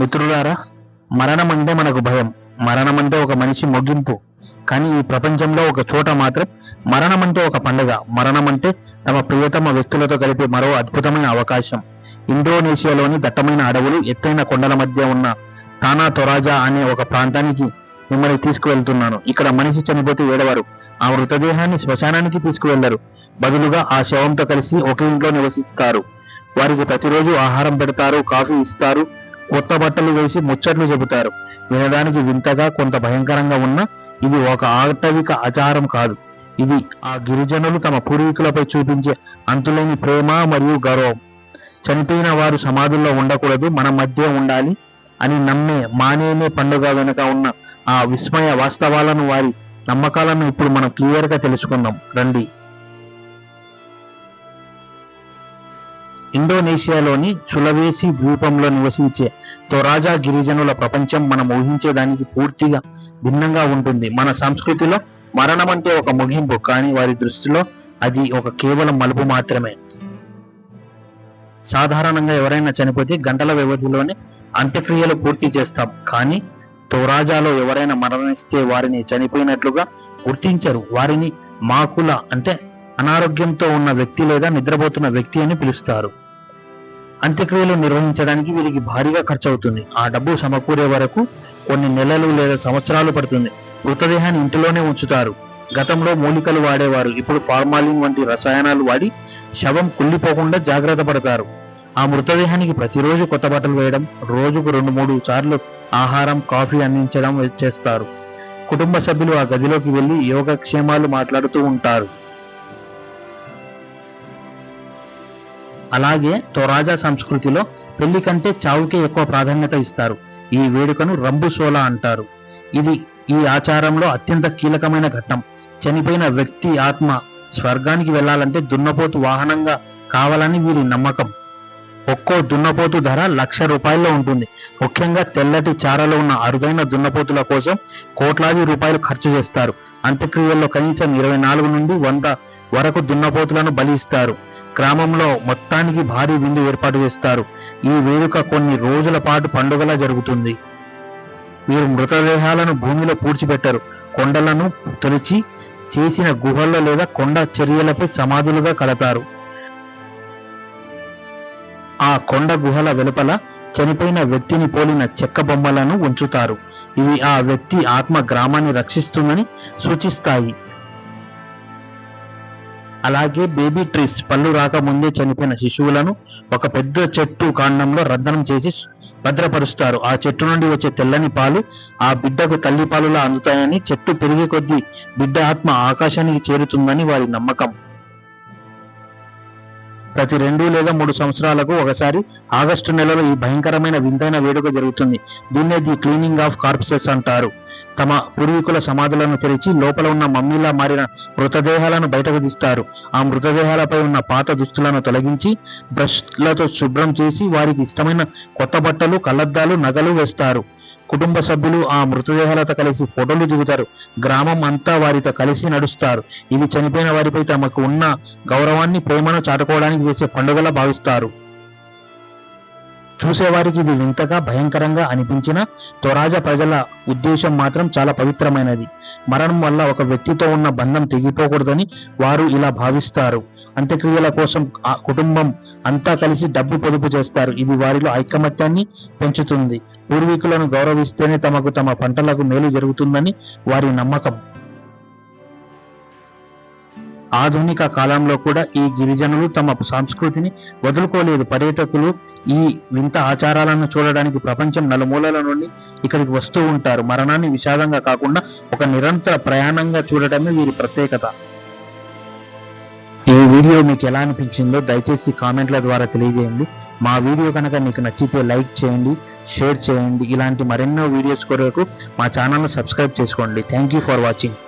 మిత్రులారా మరణం అంటే మనకు భయం. మరణం అంటే ఒక మనిషి ముగింపు కానీ ఈ ప్రపంచంలో ఒక చోట మాత్రం మరణం అంటే ఒక పండుగ. మరణం అంటే తమ ప్రియతమ వ్యక్తులతో కలిపే మరో అద్భుతమైన అవకాశం. ఇండోనేషియాలోని దట్టమైన అడవులు ఎత్తైన కొండల మధ్య ఉన్న తానా తొరాజా అనే ఒక ప్రాంతానికి మిమ్మల్ని తీసుకువెళ్తున్నాను. ఇక్కడ మనిషి చనిపోతే ఏడవరు. ఆ మృతదేహాన్ని శ్మశానానికి తీసుకువెళ్ళరు. బదులుగా ఆ శవంతో కలిసి ఒకే ఇంట్లో నివసిస్తారు. వారికి ప్రతిరోజు ఆహారం పెడతారు కాఫీ ఇస్తారు కొత్త బట్టలు వేసి ముచ్చట్లు చెబుతారు. వినడానికి వింతగా కొంత భయంకరంగా ఉన్న ఇది ఒక ఆటవిక ఆచారం కాదు. ఇది ఆ గిరిజనులు తమ పూర్వీకులపై చూపించే అంతులేని ప్రేమ మరియు గౌరవం. చనిపోయిన వారు సమాధుల్లో ఉండకూడదు మన మధ్య ఉండాలి అని నమ్మే మానేనే పండుగ వెనుక ఉన్న ఆ విస్మయ వాస్తవాలను వారి నమ్మకాలను ఇప్పుడు మనం క్లియర్గా తెలుసుకుందాం. రండి. ఇండోనేషియాలోని చులవేసి ద్వీపంలో నివసించే తొరాజా గిరిజనుల ప్రపంచం మనం ఊహించేదానికి పూర్తిగా భిన్నంగా ఉంటుంది. మన సంస్కృతిలో మరణం అంటే ఒక ముగింపు కానీ వారి దృష్టిలో అది ఒక కేవలం మలుపు మాత్రమే. సాధారణంగా ఎవరైనా చనిపోతే గంటల వ్యవధిలోనే అంత్యక్రియలు పూర్తి చేస్తాం. కానీ తోరాజాలో ఎవరైనా మరణిస్తే వారిని చనిపోయినట్లుగా గుర్తించరు. వారిని మాకుల అంటే అనారోగ్యంతో ఉన్న వ్యక్తి లేదా నిద్రపోతున్న వ్యక్తి అని పిలుస్తారు. అంత్యక్రియలు నిర్వహించడానికి వీరికి భారీగా ఖర్చు అవుతుంది ఆ డబ్బు సమకూరే వరకు కొన్ని నెలలు లేదా సంవత్సరాలు పడుతుంది. మృతదేహాన్ని ఇంటిలోనే ఉంచుతారు. గతంలో మూలికలు వాడేవారు. ఇప్పుడు ఫార్మాలిన్ వంటి రసాయనాలు వాడి శవం కుళ్ళిపోకుండా జాగ్రత్త పడతారు. ఆ మృతదేహానికి ప్రతిరోజు కొత్త బట్టలు వేయడం రోజుకు రెండు మూడు సార్లు ఆహారం కాఫీ అందించడం చేస్తారు. కుటుంబ సభ్యులు ఆ గదిలోకి వెళ్ళి యోగక్షేమాలు మాట్లాడుతూ ఉంటారు. అలాగే తొరాజా సంస్కృతిలో పెళ్ళి కంటే చావుకే ఎక్కువ ప్రాధాన్యత ఇస్తారు. ఈ వేడుకను రంబు సోలా అంటారు. ఇది ఈ ఆచారంలో అత్యంత కీలకమైన ఘట్టం. చనిపోయిన వ్యక్తి ఆత్మ స్వర్గానికి వెళ్ళాలంటే దున్నపోతు వాహనంగా కావాలని వీరి నమ్మకం. ఒక్కో దున్నపోతు ధర లక్ష రూపాయల్లో ఉంటుంది. ముఖ్యంగా తెల్లటి చారలో ఉన్న అరుదైన దున్నపోతుల కోసం కోట్లాది రూపాయలు ఖర్చు చేస్తారు. అంత్యక్రియల్లో కనీసం ఇరవై నాలుగు నుండి వంద వరకు దున్నపోతులను బలిస్తారు. గ్రామంలో మొత్తానికి భారీ విందు ఏర్పాటు చేస్తారు. ఈ వేడుక కొన్ని రోజుల పాటు పండుగలా జరుగుతుంది. వీరు మృతదేహాలను భూమిలో పూడ్చిపెట్టరు. కొండలను తొలిచి చేసిన గుహల్లో లేదా కొండ చర్యలపై సమాధులుగా కడతారు. ఆ కొండ గుహల వెలుపల చనిపోయిన వ్యక్తిని పోలిన చెక్క బొమ్మలను ఉంచుతారు. ఇవి ఆ వ్యక్తి ఆత్మ గ్రామాన్ని రక్షిస్తుందని సూచిస్తాయి. అలాగే బేబీ ట్రీస్ పళ్ళు రాకముందే చనిపోయిన శిశువులను ఒక పెద్ద చెట్టు కాండంలో రద్దనం చేసి భద్రపరుస్తారు. ఆ చెట్టు నుండి వచ్చే తెల్లని పాలు ఆ బిడ్డకు తల్లి పాలులా అందుతాయని చెట్టు పెరిగే కొద్దీ బిడ్డ ఆత్మ ఆకాశానికి చేరుతుందని వారి నమ్మకం. ప్రతి రెండు లేదా మూడు సంవత్సరాలకు ఒకసారి ఆగస్టు నెలలో ఈ భయంకరమైన వింతైన వేడుక జరుగుతుంది. దీన్నే ది క్లీనింగ్ ఆఫ్ కార్ప్సెస్ అంటారు. తమ పూర్వీకుల సమాధులను తెరిచి లోపల ఉన్న మమ్మీలా మారిన మృతదేహాలను బయటకు తీస్తారు. ఆ మృతదేహాలపై ఉన్న పాత దుస్తులను తొలగించి బ్రష్లతో శుభ్రం చేసి వారికి ఇష్టమైన కొత్త బట్టలు కళ్ళద్దాలు నగలు వేస్తారు. కుటుంబ సభ్యులు ఆ మృతదేహాలతో కలిసి ఫోటోలు దిగుతారు. గ్రామం అంతా వారితో కలిసి నడుస్తారు. ఇది చనిపోయిన వారిపై తమకు ఉన్న గౌరవాన్ని ప్రేమను చాటుకోవడానికి చేసే పండుగలా భావిస్తారు. చూసేవారికి ఇది వింతగా భయంకరంగా అనిపించిన తొరాజ ప్రజల ఉద్దేశం మాత్రం చాలా పవిత్రమైనది. మరణం వల్ల ఒక వ్యక్తితో ఉన్న బంధం తెగిపోకూడదని వారు ఇలా భావిస్తారు. అంత్యక్రియల కోసం ఆ కుటుంబం అంతా కలిసి డబ్బు పొదుపు చేస్తారు. ఇది వారిలో ఐకమత్యాన్ని పెంచుతుంది. పూర్వీకులను గౌరవిస్తేనే తమకు తమ పంటలకు మేలు జరుగుతుందని వారి నమ్మకం. ఆధునిక కాలంలో కూడా ఈ గిరిజనులు తమ సంస్కృతిని వదులుకోలేదు. పర్యాటకులు ఈ వింత ఆచారాలను చూడడానికి ప్రపంచం నలుమూలల నుండి ఇక్కడికి వస్తూ ఉంటారు. మరణాన్ని విషాదంగా కాకుండా ఒక నిరంతర ప్రయాణంగా చూడటమే వీరి ప్రత్యేకత. ఈ వీడియో మీకు ఎలా అనిపించిందో దయచేసి కామెంట్ల ద్వారా తెలియజేయండి. మా వీడియో కనుక మీకు నచ్చితే లైక్ చేయండి షేర్ చేయండి. ఇలాంటి మరెన్నో వీడియోస్ కొరకు మా ఛానల్ను సబ్స్క్రైబ్ చేసుకోండి. Thank you for watching